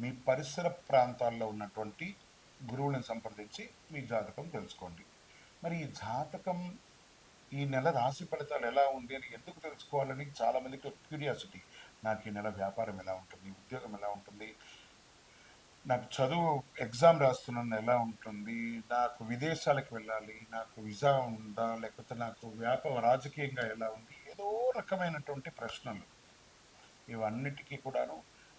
మీ పరిసర ప్రాంతాల్లో ఉన్నటువంటి గురువులను సంప్రదించి మీ జాతకం తెలుసుకోండి. మరి ఈ జాతకం ఈ నెల రాశి ఫలితాలు ఎలా ఉంది అని ఎందుకు తెలుసుకోవాలని చాలామందికి క్యూరియాసిటీ. నాకు ఈ నెల వ్యాపారం ఎలా ఉంటుంది? ఉద్యోగం ఎలా ఉంటుంది? నాకు చదువు ఎగ్జామ్ రాస్తున్నాను ఎలా ఉంటుంది? నాకు విదేశాలకు వెళ్ళాలి నాకు విజా ఉందా లేకపోతే నాకు వ్యాపార రాజకీయంగా ఎలా ఉంది? ఏదో రకమైనటువంటి ప్రశ్నలు. ఇవన్నిటికీ కూడాను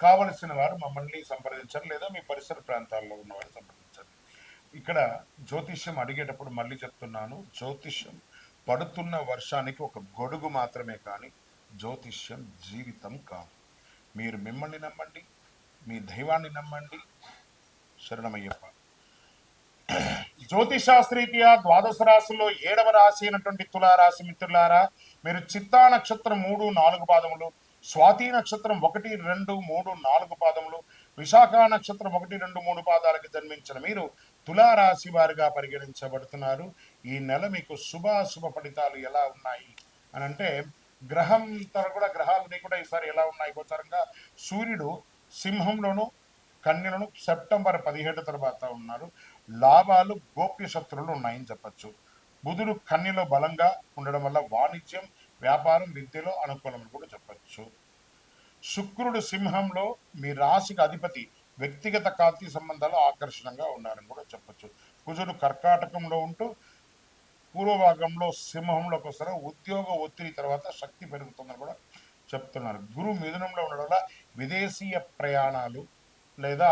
కావలసిన వారు మమ్మల్ని సంప్రదించండి లేదా మీ పరిసర ప్రాంతాల్లో ఉన్నవారు సంప్రదించండి ఇక్కడ జ్యోతిష్యం అడిగేటప్పుడు మళ్ళీ చెప్తున్నాను. జ్యోతిష్యం పడుతున్న వర్షానికి ఒక గొడుగు మాత్రమే కానీ జ్యోతిష్యం జీవితం కాదు. మీరు మిమ్మల్ని నమ్మండి మీ దైవాన్ని నమ్మండి. శరణమయ్యప్ప. జ్యోతిశాస్త్రీత్యా ద్వాదశ రాశుల్లో ఏడవ రాశి అయినటువంటి తులారాశి మిత్రులారా మీరు చిత్తా నక్షత్రం మూడు నాలుగు పాదములు స్వాతి నక్షత్రం ఒకటి రెండు మూడు నాలుగు పాదములు విశాఖ నక్షత్రం ఒకటి రెండు మూడు పాదాలకు జన్మించిన మీరు తులారాశి వారిగా పరిగణించబడుతున్నారు. ఈ నెల మీకు శుభాశుభ శుభ ఫలితాలు ఎలా ఉన్నాయి? అని అంటే గ్రహం తర కూడా గ్రహాలని కూడా ఈసారి ఎలా ఉన్నాయి? గోచరంగా సూర్యుడు సింహంలోను కన్యలను సెప్టెంబర్ పదిహేడు తర్వాత ఉన్నారు. లాభాలు గోప్య శత్రువులు ఉన్నాయని చెప్పచ్చు. బుధుడు కన్యలో బలంగా ఉండడం వల్ల వాణిజ్యం వ్యాపారం విద్యలో అనుకూలమని కూడా చెప్పచ్చు. శుక్రుడు సింహంలో మీ రాశికి అధిపతి వ్యక్తిగత కాంతి సంబంధాలు ఆకర్షణంగా ఉన్నారని కూడా చెప్పచ్చు. కుజుడు కర్కాటకంలో ఉంటూ పూర్వభాగంలో సింహంలోకి వస్తారు ఉద్యోగ ఒత్తిడి తర్వాత శక్తి పెరుగుతుందని కూడా చెప్తున్నారు. గురు మిథునంలో ఉండడం వల్ల విదేశీయ ప్రయాణాలు లేదా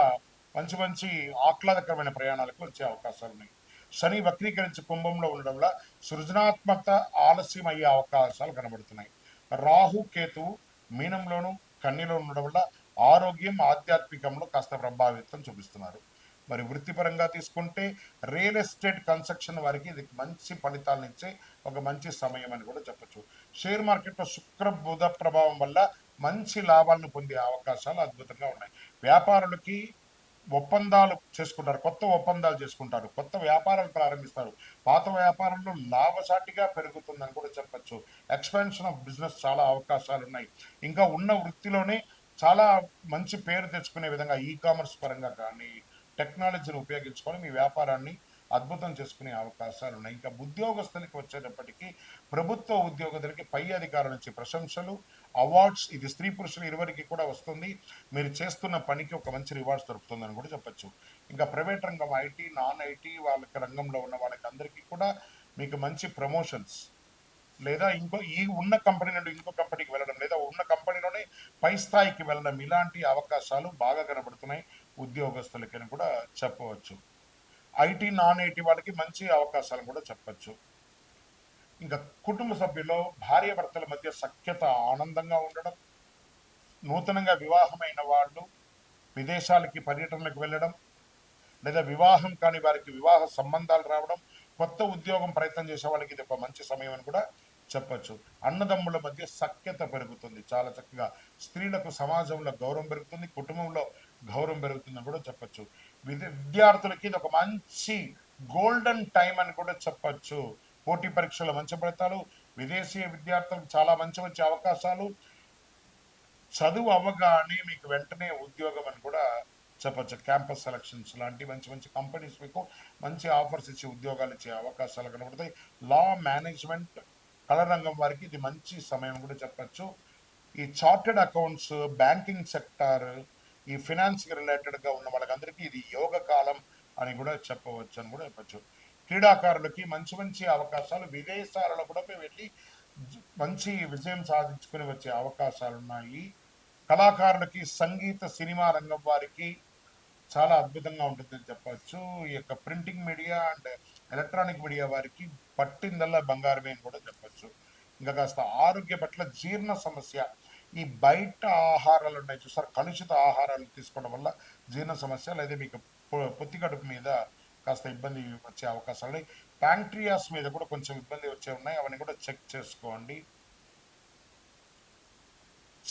మంచి మంచి ఆహ్లాదకరమైన ప్రయాణాలకు వచ్చే అవకాశాలు ఉన్నాయి. శని వక్రీకరించి కుంభంలో ఉండడం వల్ల సృజనాత్మకత ఆలస్యం అయ్యే అవకాశాలు కనబడుతున్నాయి. రాహు కేతువు మీనంలోను కన్నీలో ఉండడం వల్ల ఆరోగ్యం ఆధ్యాత్మికంలో కాస్త ప్రభావితం చూపిస్తున్నారు. మరి వృత్తిపరంగా తీసుకుంటే రియల్ ఎస్టేట్ కన్స్ట్రక్షన్ వారికి ఇది మంచి ఫలితాలను ఇచ్చే ఒక మంచి సమయం అని కూడా చెప్పొచ్చు. షేర్ మార్కెట్లో శుక్ర బుధ ప్రభావం వల్ల మంచి లాభాలను పొందే అవకాశాలు అద్భుతంగా ఉన్నాయి. వ్యాపారులకి ఒప్పందాలు చేసుకుంటారు. కొత్త ఒప్పందాలు చేసుకుంటారు. కొత్త వ్యాపారాలు ప్రారంభిస్తారు. పాత వ్యాపారంలో లాభసాటిగా పెరుగుతుందని కూడా చెప్పొచ్చు. ఎక్స్పాన్షన్ ఆఫ్ బిజినెస్ చాలా అవకాశాలు ఉన్నాయి ఇంకా ఉన్న వృత్తిలోనే చాలా మంచి పేరు తెచ్చుకునే విధంగా ఈ కామర్స్ పరంగా కానీ టెక్నాలజీని ఉపయోగించుకొని మీ వ్యాపారాన్ని అద్భుతం చేసుకునే అవకాశాలు ఉన్నాయి ఇంకా ఉద్యోగస్తులకి వచ్చేటప్పటికీ ప్రభుత్వ ఉద్యోగస్తులకి పై అధికారుల నుంచి ప్రశంసలు అవార్డ్స్ ఇది స్త్రీ పురుషులు ఇరువరికి కూడా వస్తుంది. మీరు చేస్తున్న పనికి ఒక మంచి రివార్డ్స్ దొరుకుతుందని కూడా చెప్పొచ్చు. ఇంకా ప్రైవేట్ రంగం ఐటీ నాన్ ఐటీ వాళ్ళకి రంగంలో ఉన్న వాళ్ళకి అందరికీ కూడా మీకు మంచి ప్రమోషన్స్ లేదా ఇంకో ఈ ఉన్న కంపెనీ నుండి ఇంకో కంపెనీకి వెళ్ళడం లేదా ఉన్న కంపెనీలోనే పై స్థాయికి వెళ్ళడం ఇలాంటి అవకాశాలు బాగా కనబడుతున్నాయి ఉద్యోగస్తులకని కూడా చెప్పవచ్చు. ఐటీ నాన్ ఐటీ వాళ్ళకి మంచి అవకాశాలు కూడా చెప్పచ్చు. ఇంకా కుటుంబ సభ్యుల్లో భార్య భర్తల మధ్య సఖ్యత ఆనందంగా ఉండడం నూతనంగా వివాహమైన వాళ్ళు విదేశాలకి పర్యటనలకు వెళ్ళడం లేదా వివాహం కాని వారికి వివాహ సంబంధాలు రావడం కొత్త ఉద్యోగం ప్రయత్నం చేసే వాళ్ళకి ఇది ఒక మంచి సమయం అని కూడా చెప్పచ్చు. అన్నదమ్ముల మధ్య సఖ్యత పెరుగుతుంది. చాలా చక్కగా స్త్రీలకు సమాజంలో గౌరవం పెరుగుతుంది కుటుంబంలో గౌరవం పెరుగుతుందని కూడా చెప్పొచ్చు. విద్యార్థులకి ఇది ఒక మంచి గోల్డెన్ టైం అని కూడా చెప్పచ్చు. పోటీ పరీక్షల మంచి ఫలితాలు విదేశీయ విద్యార్థులకు చాలా మంచి మంచి అవకాశాలు చదువు అవ్వగానే మీకు వెంటనే ఉద్యోగం అని కూడా చెప్పచ్చు. క్యాంపస్ సెలక్షన్స్ లాంటి మంచి మంచి కంపెనీస్ మీకు మంచి ఆఫర్స్ ఇచ్చి ఉద్యోగాలు ఇచ్చే అవకాశాలు కనబడతాయి. లా మేనేజ్మెంట్ కళ రంగం వారికి ఇది మంచి సమయం కూడా చెప్పచ్చు. ఈ చార్టెడ్ అకౌంట్స్ బ్యాంకింగ్ సెక్టార్ ఈ ఫినాన్స్ రిలేటెడ్గా ఉన్న వాళ్ళకందరికీ ఇది యోగ కాలం అని కూడా చెప్పవచ్చు అని కూడా చెప్పచ్చు. క్రీడాకారులకి మంచి మంచి అవకాశాలు విదేశాలలో కూడా వెళ్ళి మంచి విజయం సాధించుకుని వచ్చే అవకాశాలు ఉన్నాయి. కళాకారులకి సంగీత సినిమా రంగం వారికి చాలా అద్భుతంగా ఉంటుందని చెప్పచ్చు. ఈ యొక్క printing media and electronic media వారికి పట్టిందల్లా బంగారమే అని కూడా చెప్పచ్చు. ఇంకా కాస్త ఆరోగ్య పట్ల జీర్ణ సమస్య ఈ బయట ఆహారాలు ఉన్నాయి చూసారు కలుషిత ఆహారాలు తీసుకోవడం వల్ల జీర్ణ సమస్య లేదా మీకు పొ- పొత్తి మీద కాస్త ఇబ్బంది వచ్చే అవకాశాలు ఉన్నాయి. ప్యాంక్ట్రియాస్ మీద కూడా కొంచెం ఇబ్బంది వచ్చే ఉన్నాయి. అవన్నీ కూడా చెక్ చేసుకోండి.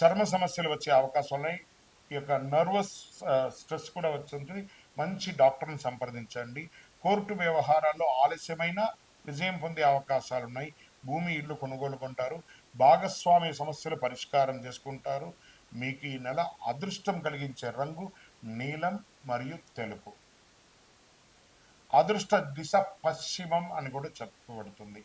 చర్మ సమస్యలు వచ్చే అవకాశం ఉన్నాయి. ఈ యొక్క నర్వస్ స్ట్రెస్ కూడా వచ్చింది మంచి డాక్టర్ని సంప్రదించండి. కోర్టు వ్యవహారాల్లో ఆలస్యమైన విజయం పొందే అవకాశాలు ఉన్నాయి. భూమి ఇల్లు కొనుగోలు కొంటారు. భాగస్వామి సమస్యలు పరిష్కారం చేసుకుంటారు. మీకు ఈ నెల అదృష్టం కలిగించే రంగు నీలం మరియు తెలుపు. అదృష్ట దిశ పశ్చిమం అని కూడా చెప్పబడుతుంది.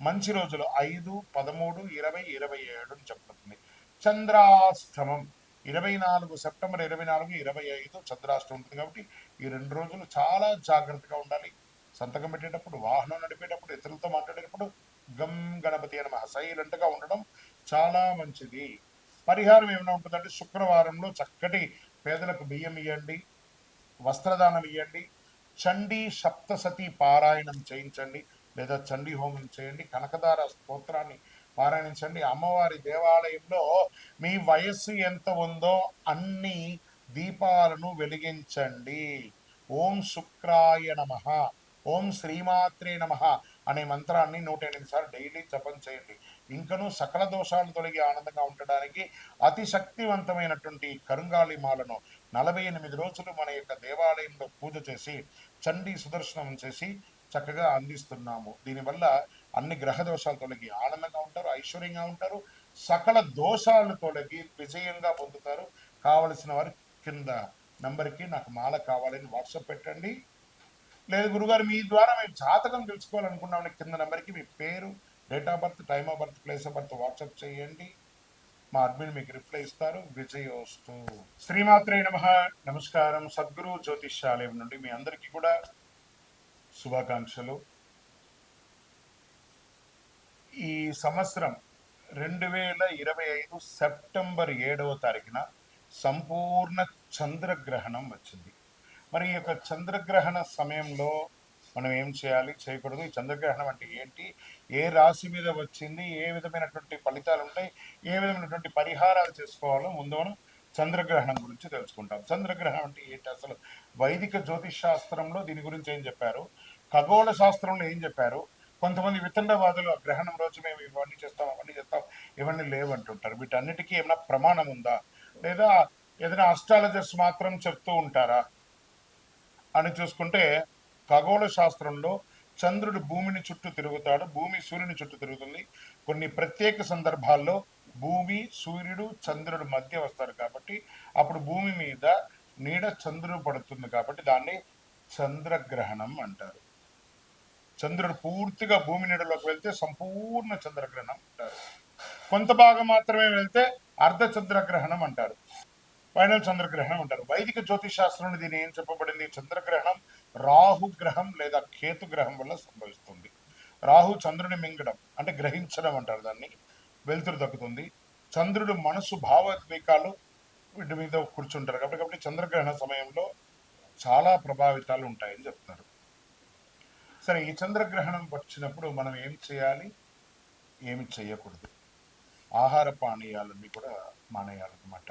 మంచి రోజులు ఐదు పదమూడు ఇరవై ఇరవై ఏడు అని చెప్పబడుతుంది. చంద్రాష్టమం. ఇరవై నాలుగు సెప్టెంబర్ ఇరవై నాలుగు ఇరవై ఐదు చంద్రాష్టమం ఉంటుంది కాబట్టి ఈ రెండు రోజులు చాలా జాగ్రత్తగా ఉండాలి. సంతకం పెట్టేటప్పుడు వాహనం నడిపేటప్పుడు ఇతరులతో మాట్లాడేటప్పుడు గమ్ గణపతి అని సైలెంట్గా ఉండడం చాలా మంచిది. పరిహారం ఏమైనా ఉంటుందంటే శుక్రవారంలో చక్కటి పేదలకు బియ్యం ఇవ్వండి వస్త్రదానం ఇవ్వండి చండీ సప్తసతి పారాయణం చేయించండి లేదా చండీ హోమం చేయండి కనకదార స్తోత్రాన్ని పారాయణించండి. అమ్మవారి దేవాలయంలో మీ వయస్సు ఎంత ఉందో అన్ని దీపాలను వెలిగించండి. ఓం శుక్రాయ నమ. ఓం శ్రీమాత్రే నమ. అనే మంత్రాన్ని నూట ఎనిమిది సార్లు డైలీ జపం చేయండి. ఇంకనూ సకల దోషాలు తొలగి ఆనందంగా ఉండడానికి అతి శక్తివంతమైనటువంటి కరుంగాళి మాలను నలభై ఎనిమిది రోజులు మన యొక్క దేవాలయంలో పూజ చేసి చండీ సుదర్శనం చేసి చక్కగా అందిస్తున్నాము. దీనివల్ల అన్ని గ్రహ దోషాలు తొలగి ఆనందంగా ఉంటారు ఐశ్వర్యంగా ఉంటారు సకల దోషాలు తొలగి విజయంగా పొందుతారు. కావలసిన వారు కింద నంబర్కి నాకు మాల కావాలని వాట్సాప్ పెట్టండి. లేదు గురుగారు మీ ద్వారా మేము జాతకం తెలుసుకోవాలనుకున్నామని కింద నెంబర్కి మీ పేరు date of birth time of birth place of birth WhatsApp చేయండి. మా అడ్మిన్ మీకు రిప్లై ఇస్తారు. విజయోస్తు. శ్రీమాత్రే నమ. నమస్కారం. సద్గురు జ్యోతిష్యాలయం నుండి మీ అందరికీ కూడా శుభాకాంక్షలు. ఈ సంవత్సరం రెండు వేల ఇరవై ఐదు సెప్టెంబర్ ఏడవ తారీఖున సంపూర్ణ చంద్రగ్రహణం వచ్చింది. మరి ఈ యొక్క చంద్రగ్రహణ సమయంలో మనం ఏం చేయాలి? చేయకూడదు. ఈ చంద్రగ్రహణం అంటే ఏంటి? ఏ రాశి మీద వచ్చింది? ఏ విధమైనటువంటి ఫలితాలు ఉంటాయి? ఏ విధమైనటువంటి పరిహారాలు చేసుకోవాలో ముందు మనం చంద్రగ్రహణం గురించి తెలుసుకుంటాం. చంద్రగ్రహణం అంటే ఏంటి? అసలు వైదిక జ్యోతిష్ శాస్త్రంలో దీని గురించి ఏం చెప్పారు? ఖగోళ శాస్త్రంలో ఏం చెప్పారు? కొంతమంది వితండవాదులు ఆ గ్రహణం రోజు మేము ఇవన్నీ చేస్తాం అవన్నీ చేస్తాం ఇవన్నీ లేవంటుంటారు. వీటన్నిటికీ ఏమైనా ప్రమాణం ఉందా? లేదా ఏదైనా అస్ట్రాలజర్స్ మాత్రం చెప్తూ ఉంటారా? అని చూసుకుంటే ఖగోళ శాస్త్రంలో చంద్రుడు భూమిని చుట్టూ తిరుగుతాడు భూమి సూర్యుని చుట్టూ తిరుగుతుంది. కొన్ని ప్రత్యేక సందర్భాల్లో భూమి సూర్యుడు చంద్రుడు మధ్య వస్తారు కాబట్టి అప్పుడు భూమి మీద నీడ చంద్రుడు పడుతుంది కాబట్టి దాన్ని చంద్రగ్రహణం అంటారు. చంద్రుడు పూర్తిగా భూమి నీడలోకి వెళ్తే సంపూర్ణ చంద్రగ్రహణం అంటారు. కొంత భాగం మాత్రమే వెళ్తే అర్ధ చంద్రగ్రహణం అంటారు. ఫైనల్ చంద్రగ్రహణం అంటారు. వైదిక జ్యోతిష్ శాస్త్రంలో దీని ఏం చెప్పబడింది? చంద్రగ్రహణం రాహు గ్రహం లేదా కేతు గ్రహం వల్ల సంభవిస్తుంది. రాహు చంద్రుని మింగడం అంటే గ్రహించడం అంటారు దాన్ని. వెలుతురు దక్కుతుంది చంద్రుడు మనసు భావోద్వేకాలు వీటి మీద కూర్చుంటారు కాబట్టి కాబట్టి చంద్రగ్రహణ సమయంలో చాలా ప్రభావితాలు ఉంటాయని చెప్తున్నారు. సరే ఈ చంద్రగ్రహణం వచ్చినప్పుడు మనం ఏం చేయాలి? ఏమి చేయకూడదు. ఆహార పానీయాలన్నీ కూడా మానేయాలన్నమాట.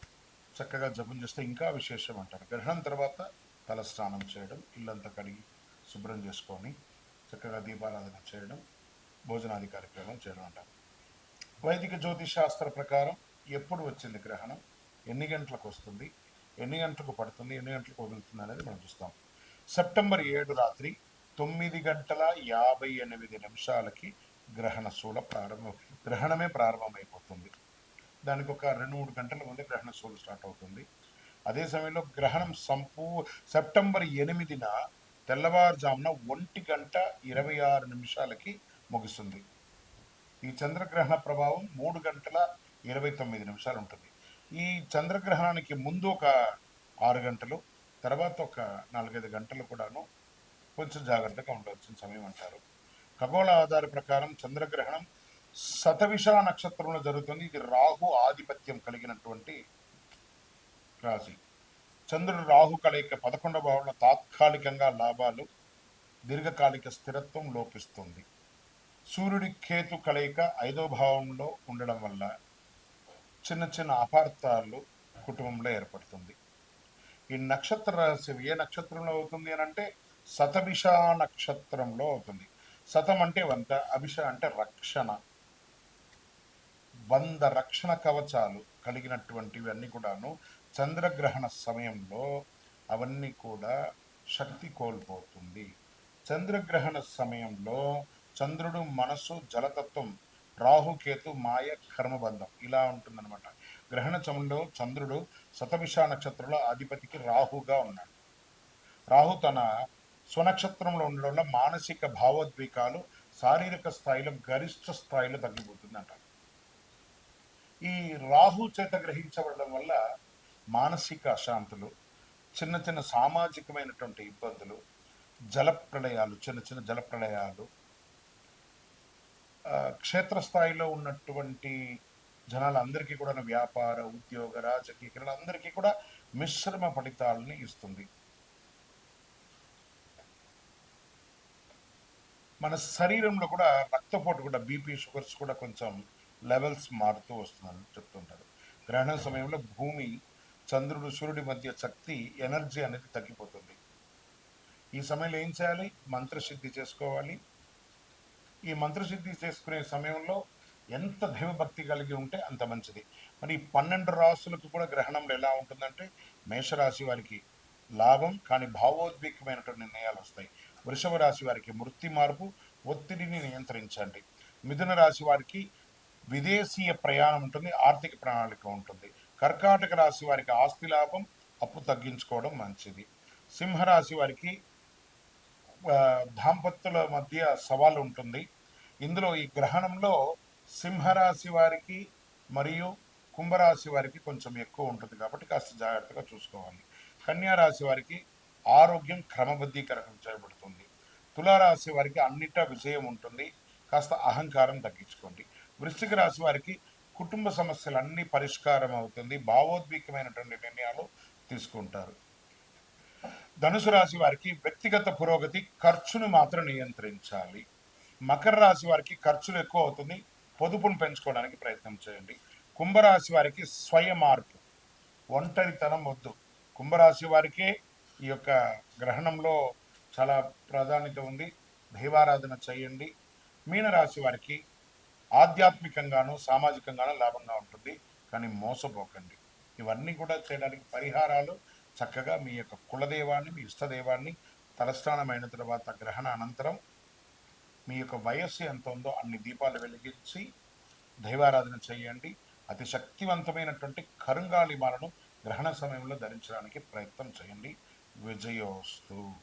చక్కగా జపం చేస్తే ఇంకా విశేషం అంటారు. గ్రహణం తర్వాత తల స్నానం చేయడం ఇల్లంతా కడిగి శుభ్రం చేసుకొని చక్కగా దీపారాధన చేయడం భోజనాది కార్యక్రమం చేయడం అంటారు. వైదిక జ్యోతిష్ శాస్త్ర ప్రకారం ఎప్పుడు వచ్చింది గ్రహణం? ఎన్ని గంటలకు వస్తుంది? ఎన్ని గంటలకు పడుతుంది? ఎన్ని గంటలకు వదులుతుంది అనేది మనం చూస్తాం. సెప్టెంబర్ ఏడు రాత్రి తొమ్మిది గంటల యాభై ఎనిమిది నిమిషాలకి గ్రహణ శూల ప్రారంభం గ్రహణమే ప్రారంభమైపోతుంది. దానికి ఒక రెండు మూడు గంటల ముందే గ్రహణ సోలు స్టార్ట్ అవుతుంది. అదే సమయంలో గ్రహణం సంపూ సెప్టెంబర్ ఎనిమిదిన తెల్లవారుజామున ఒంటి గంట ఇరవై ఆరు నిమిషాలకి ముగుస్తుంది. ఈ చంద్రగ్రహణ ప్రభావం మూడు గంటల ఇరవై తొమ్మిది నిమిషాలు ఉంటుంది. ఈ చంద్రగ్రహణానికి ముందు ఒక ఆరు గంటలు తర్వాత ఒక నాలుగైదు గంటలు కూడాను కొంచెం జాగ్రత్తగా ఉండవలసిన సమయం అంటారు. ఖగోళ ఆధార ప్రకారం చంద్రగ్రహణం శతవిష నక్షత్రంలో జరుగుతుంది. ఇది రాహు ఆధిపత్యం కలిగినటువంటి రాశి. చంద్రుడు రాహు కలయిక పదకొండవ భావంలో తాత్కాలికంగా లాభాలు దీర్ఘకాలిక స్థిరత్వం లోపిస్తుంది. సూర్యుడి కేతు కలయిక ఐదో భావంలో ఉండడం వల్ల చిన్న చిన్న అపార్థాలు కుటుంబంలో ఏర్పడుతుంది. ఈ నక్షత్ర రహస్యం ఏ నక్షత్రంలో అవుతుంది అని అంటే శతభిష నక్షత్రంలో అవుతుంది. శతం అంటే వంత అభిష అంటే రక్షణ. వంద రక్షణ కవచాలు కలిగినటువంటివి అన్నీ కూడాను చంద్రగ్రహణ సమయంలో అవన్నీ కూడా శక్తి కోల్పోతుంది. చంద్రగ్రహణ సమయంలో చంద్రుడు మనసు జలతత్వం రాహుకేతు మాయ కర్మబంధం ఇలా ఉంటుందన్నమాట. గ్రహణ సమయంలో చంద్రుడు శతభిష నక్షత్రంలో అధిపతికి రాహుగా ఉన్నాడు. రాహు తన స్వనక్షత్రంలో ఉండడం వల్ల మానసిక భావోద్వేగాలు శారీరక స్థాయిలో గరిష్ట స్థాయిలో తగ్గిపోతుందంట. ఈ రాహు చేత గ్రహించబడడం వల్ల మానసిక అశాంతులు చిన్న చిన్న సామాజికమైనటువంటి ఇబ్బందులు జల ప్రళయాలు చిన్న చిన్న జలప్రళయాలు క్షేత్రస్థాయిలో ఉన్నటువంటి జనాలందరికీ కూడా వ్యాపార ఉద్యోగ రాజకీయ అందరికీ కూడా మిశ్రమ ఫలితాలని ఇస్తుంది. మన శరీరంలో కూడా రక్తపోటు కూడా బీపీ షుగర్స్ కూడా కొంచెం లెవెల్స్ మారుతూ వస్తుందని చెప్తుంటారు. గ్రహణం సమయంలో భూమి చంద్రుడు సూర్యుడి మధ్య శక్తి ఎనర్జీ అనేది తగ్గిపోతుంది. ఈ సమయంలో ఏం చేయాలి? మంత్రసిద్ధి చేసుకోవాలి. ఈ మంత్రసిద్ధి చేసుకునే సమయంలో ఎంత దైవభక్తి కలిగి ఉంటే అంత మంచిది. మరి ఈ పన్నెండు రాసులకు కూడా గ్రహణంలో ఎలా ఉంటుందంటే మేషరాశి వారికి లాభం కానీ భావోద్వేగమైనటువంటి నిర్ణయాలు వస్తాయి. వృషభ రాశి వారికి మృతి మార్పు ఒత్తిడిని నియంత్రించండి. మిథున రాశి వారికి విదేశీయ ప్రయాణం ఉంటుంది ఆర్థిక ప్రణాళిక ఉంటుంది. కర్కాటక రాశి వారికి ఆస్తి లాభం అప్పు తగ్గించుకోవడం మంచిది. సింహరాశి వారికి దాంపత్యుల మధ్య సవాల్ ఉంటుంది. ఇందులో ఈ గ్రహణంలో సింహరాశి వారికి మరియు కుంభరాశి వారికి కొంచెం ఎక్కువ ఉంటుంది కాబట్టి కాస్త జాగ్రత్తగా చూసుకోవాలి. కన్యారాశి వారికి ఆరోగ్యం క్రమబద్ధీకరణ చేయబడుతుంది తులారాశి వారికి అన్నిటా విజయం ఉంటుంది. కాస్త అహంకారం తగ్గించుకోండి. వృశ్చిక రాశి వారికి కుటుంబ సమస్యలన్నీ పరిష్కారం అవుతుంది. భావోద్వేగమైనటువంటి నిర్ణయాలు తీసుకుంటారు. ధనుసు రాశి వారికి వ్యక్తిగత పురోగతి ఖర్చును మాత్రం నియంత్రించాలి. మకర రాశి వారికి ఖర్చులు ఎక్కువ అవుతుంది. పొదుపును పెంచుకోవడానికి ప్రయత్నం చేయండి. కుంభరాశి వారికి స్వయ మార్పు ఒంటరితనం వద్దు. కుంభరాశి వారికే ఈ యొక్క గ్రహణంలో చాలా ప్రాధాన్యత ఉంది. దైవారాధన చేయండి. మీనరాశి వారికి ఆధ్యాత్మికంగానూ సామాజికంగానూ లాభంగా ఉంటుంది. కానీ మోసపోకండి. ఇవన్నీ కూడా చేయడానికి పరిహారాలు చక్కగా మీ యొక్క కులదేవాన్ని మీ ఇష్టదేవాన్ని తలస్నానమైన తర్వాత గ్రహణ అనంతరం మీ యొక్క వయస్సు ఎంత ఉందో అన్ని దీపాలు వెలిగించి దైవారాధన చేయండి. అతి శక్తివంతమైనటువంటి కరుంగాలిమాలను గ్రహణ సమయంలో ధరించడానికి ప్రయత్నం చేయండి. విజయోస్తు.